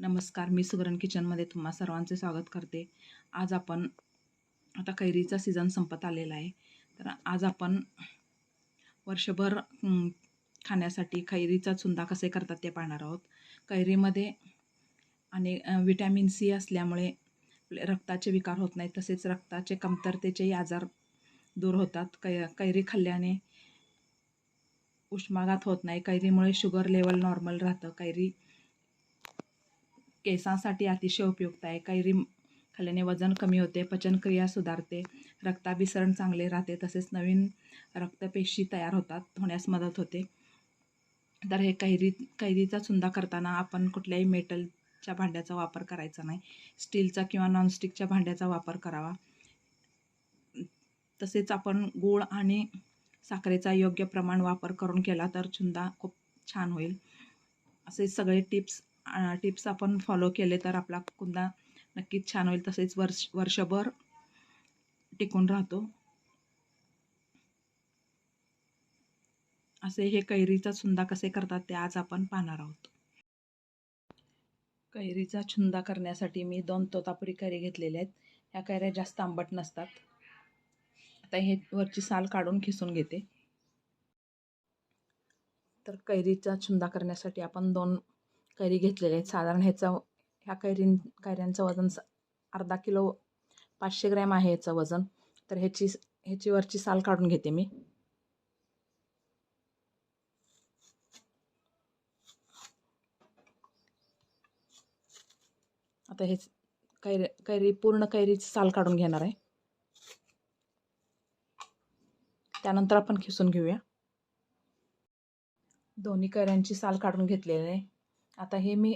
नमस्कार मी सुगरण किचनमध्ये तुम्हा सर्वांचे स्वागत करते. आज आपण आता कैरीचा सीझन संपत आलेला आहे. तर आज आपण वर्षभर खाण्यासाठी कैरीचा चुंदा कसे करतात ते पाहणार आहोत. कैरीमध्ये आणि विटॅमिन सी असल्यामुळे रक्ताचे विकार होत नाहीत तसेच रक्ताचे कमतरतेचेही आजार दूर होतात. कै कैरी खाल्ल्याने उष्माघात होत नाही. कैरीमुळे शुगर लेवल नॉर्मल राहतं. कैरी केसांसाठी अतिशय उपयुक्त आहे. कैरी खाल्ल्याने वजन कमी होते पचनक्रिया सुधारते रक्ताभिसरण चांगले राहते तसेच नवीन रक्तपेशी तयार होतात होण्यास मदत होते. तर हे कैरी कैरीचा चुंदा करताना आपण कुठल्याही मेटलच्या भांड्याचा वापर करायचा नाही. स्टीलचा किंवा नॉनस्टिकच्या भांड्याचा वापर करावा. तसेच आपण गूळ आणि साखरेचा योग्य प्रमाण वापर करून केला तर चुंदा खूप छान होईल. असे सगळे टिप्स टिप्स आपण फॉलो केले तर आपला कुंदा नक्कीच छान होईल. तसेच वर्ष वर्षभर टिकून राहतो. असे हे कैरीचा चुंदा कसे करतात ते आज आपण पाहणार आहोत. कैरीचा छुंदा करण्यासाठी मी दोन तोतापुरी कैरी घेतलेल्या आहेत. ह्या कैऱ्या जास्त आंबट नसतात. आता हे वरची साल काढून खिसून घेते. तर कैरीचा छुंदा करण्यासाठी आपण दोन कैरी घेतलेले आहेत. साधारण ह्याचा ह्या कैरी कैऱ्यांचं वजन स- अर्धा किलो पाचशे ग्रॅम आहे ह्याचं वजन. तर ह्याची ह्याची वरची साल काढून घेते मी. आता हे कैरी कैरी पूर्ण कैरीची साल काढून घेणार आहे. त्यानंतर आपण खिसून घेऊया. दोन्ही कैऱ्यांची साल काढून घेतलेली आहे. आता हे मी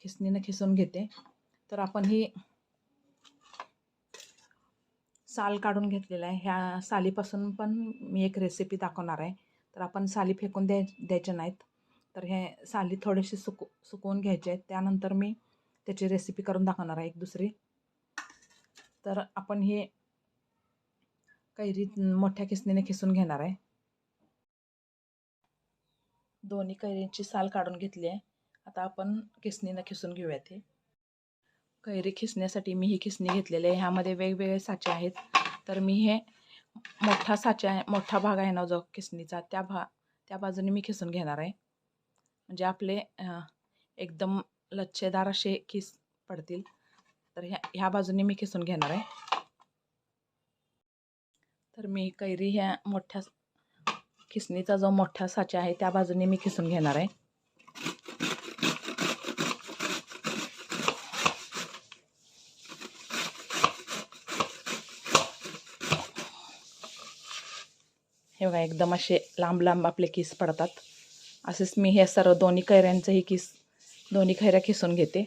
खिसणीनं खिसून घेते. तर आपण ही साल काढून घेतलेलं आहे. ह्या सालीपासून पण मी एक रेसिपी दाखवणार आहे. तर आपण साली फेकून द्याय द्यायच्या नाहीत. तर हे साली थोडेसे सुकू सुकवून घ्यायचे आहेत. त्यानंतर मी त्याची रेसिपी करून दाखवणार आहे एक दुसरी. तर आपण हे कैरी मोठ्या खिसणीने खिसून घेणार आहे. दोन्ही कैरींची साल काढून घेतली आहे. आता आपण खिसणीनं खिसून घेऊयात हे कैरी खिसण्यासाठी मी ही खिसणी घेतलेली आहे. ह्यामध्ये वेगवेगळे साचे आहेत. तर मी हे मोठा साचा आहे मोठा भाग आहे ना जो खिसणीचा त्या भा त्या बाजूने मी खिसून घेणार आहे. म्हणजे आपले एकदम लच्छेदार असे खिस पडतील. तर ह्या ह्या बाजूने मी खिसून घेणार आहे. तर मी कैरी ह्या मोठ्या खिसणीचा जो मोठा साचा आहे त्या बाजूने मी खिसून घेणार आहे. हे बघा एकदम असे लांब लांब आपले किस पडतात. असेच मी हे सर्व दोन्ही कैऱ्यांचंही किस दोन्ही कैऱ्या खिसून घेते.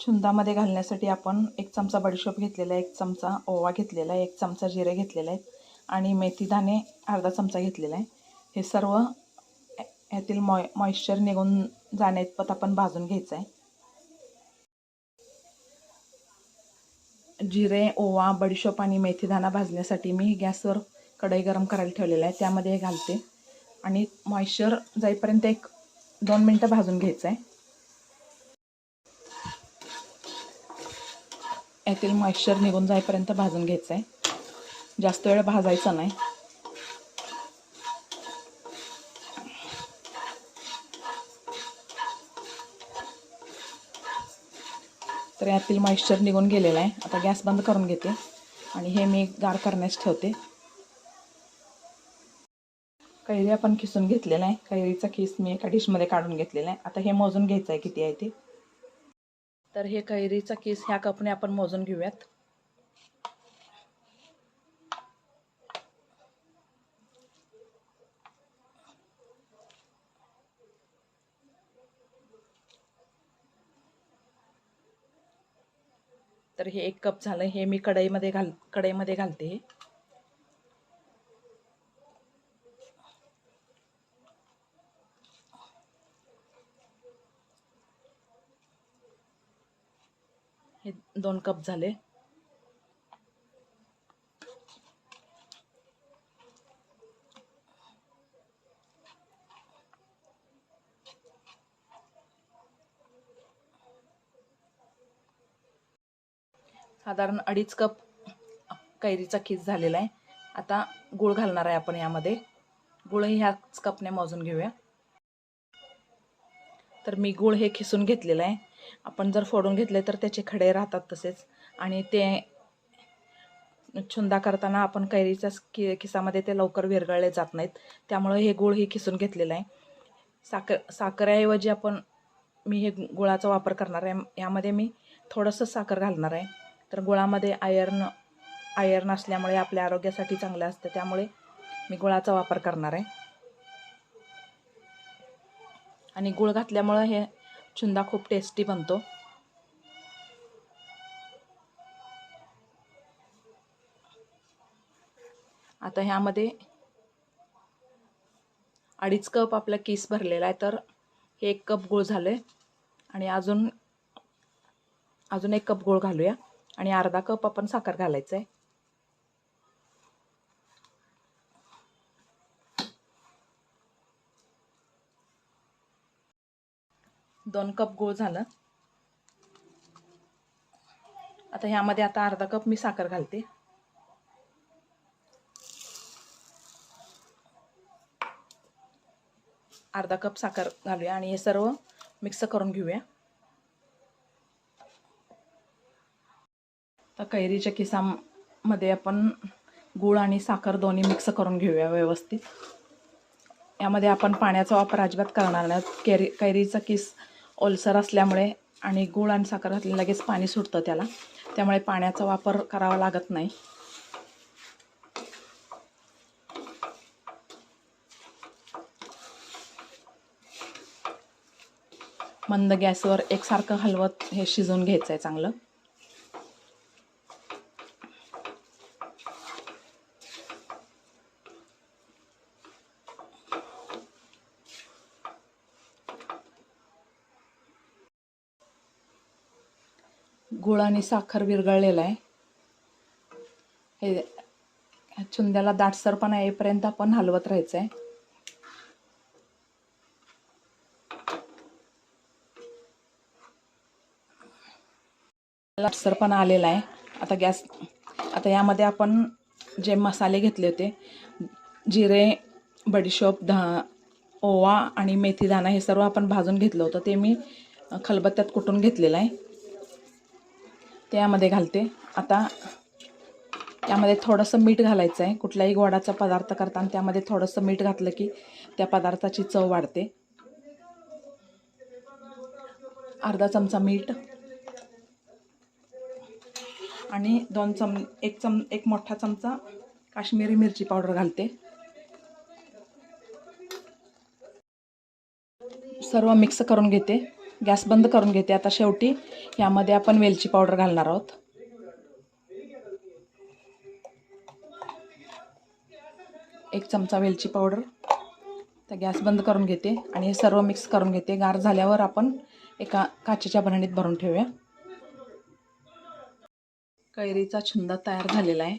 छुंदामध्ये घालण्यासाठी आपण एक चमचा बडीशोप घेतलेला आहे एक चमचा ओवा घेतलेला आहे एक चमचा जिरे घेतलेला आहे आणि मेथीदाणे अर्धा चमचा घेतलेला आहे. हे सर्व ह्यातील मॉ मॉइश्चर निघून जाण्याइतपत आपण भाजून घ्यायचं आहे. जिरे ओवा बडीशोप आणि मेथीदाणा भाजण्यासाठी मी गॅसवर कढई गरम करायला ठेवलेला आहे. त्यामध्ये घालते. आणि मॉइश्चर जाईपर्यंत एक दोन मिनटं भाजून घ्यायचं आहे यातील मॉइश्चर निघून जाईपर्यंत भाजून घ्यायचं आहे जास्त वेळ भाजायचं नाही. तर यातील मॉइश्चर निघून गेलेलं आहे. आता गॅस बंद करून घेते. आणि हे मी गार करण्यास ठेवते. कैरी आपण खिसून घेतलेला आहे. कैरीचा खिस मी एका डिशमध्ये काढून घेतलेला आहे. आता हे मोजून घ्यायचं आहे किती आहे ते. तर हे कैरीचा किस ह्या कपने आपण मोजून घेऊयात. तर हे एक कप झालं. हे मी कढईमध्ये घाल कढईमध्ये घालते. हे हे दोन कप झाले. साधारण अडीच कप कैरीचा खीस झालेला आहे. आता गूळ घालणार आहे आपण यामध्ये. गूळही ह्याच कपने मोजून घेऊया. तर मी गूळ हे खिसून घेतलेलं आहे. आपण जर फोडून घेतले तर त्याचे खडे राहतात तसेच. आणि ते छुंदा करताना आपण कैरीच्या कि खिसामध्ये ते लवकर विरघळले जात नाहीत. त्यामुळे हे गूळ हे खिसून घेतलेलं आहे. साखर साखरेऐवजी आपण मी हे गुळाचा वापर करणार आहे. यामध्ये मी थोडंसं साखर घालणार आहे. तर गुळामध्ये आयर्न आयर्न असल्यामुळे आपल्या आरोग्यासाठी चांगलं असतं. त्यामुळे मी गुळाचा वापर करणार आहे. आणि गुळ घातल्यामुळं हे चुंदा खूप टेस्टी बनतो. आता ह्यामध्ये अडीच कप आपला किस भरलेला आहे तर हे एक कप गूळ झालं आहे आणि अजून अजून एक कप गूळ घालूया. आणि अर्धा कप आपण साखर घालायचं आहे दोन कप गोळ झालं. आता ह्यामध्ये आता अर्धा कप मी साखर घालते. अर्धा कप साखर घालूया आणि हे सर्व मिक्स करून घेऊया. आता कैरीच्या किसामध्ये आपण गूळ आणि साखर दोन्ही मिक्स करून घेऊया व्यवस्थित. यामध्ये आपण पाण्याचा वापर अजिबात करणार नाही. कैरी कैरीचा किस ओलसर असल्यामुळे आणि गूळ आणि साखर घातली लगेच पाणी सुटतं त्याला. त्यामुळे पाण्याचा वापर करावा लागत नाही. मंद गॅसवर एकसारखं हलवत हे शिजवून घ्यायचं आहे चांगलं. गुळ आणि साखर विरघळलेला आहे. हे चुंद्याला दाटसरपणा येईपर्यंत आपण हलवत राहायचं आहे लाटसरपणा आलेला आहे. आता गॅस आता यामध्ये आपण जे मसाले घेतले होते जिरे बडीशोप धा ओवा आणि मेथीदाणा हे सर्व आपण भाजून घेतलं होतं. ते मी खलबत्त्यात कुटून घेतलेलं आहे. त्यामध्ये घालते. आता त्यामध्ये थोडंसं मीठ घालायचं आहे. कुठल्याही गोडाचा पदार्थ करताना त्यामध्ये थोडंसं मीठ घातलं की त्या पदार्थाची चव वाढते. अर्धा चमचा मीठ आणि दोन चम एक चम एक मोठा चमचा काश्मीरी मिरची पावडर घालते. सर्व मिक्स करून घेते. गॅस बंद करून घेते. आता शेवटी यामध्ये आपण वेलची पावडर घालणार आहोत. एक चमचा वेलची पावडर. तर गॅस बंद करून घेते आणि हे सर्व मिक्स करून घेते. गार झाल्यावर आपण एका काचेच्या भरणीत भरून ठेवूया. कैरीचा छुंदा तयार झालेला आहे.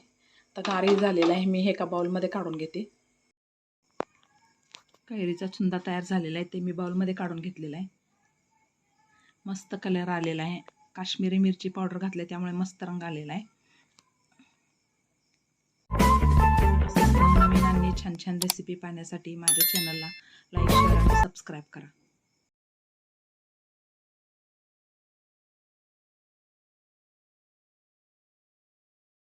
तर गारी झालेला आहे. मी हे एका बाउलमध्ये काढून घेते. कैरीचा छुंदा तयार झालेला आहे. ते मी बाउलमध्ये काढून घेतलेला आहे. मस्त कलर आलेला आहे. काश्मीरी मिरची पावडर घातली त्यामुळे मस्त रंग आलेला आहे. नवीन आणि छान छान रेसिपी पाहण्यासाठी माझ्या चॅनलला लाईक शेअर आणि सबस्क्राईब करा.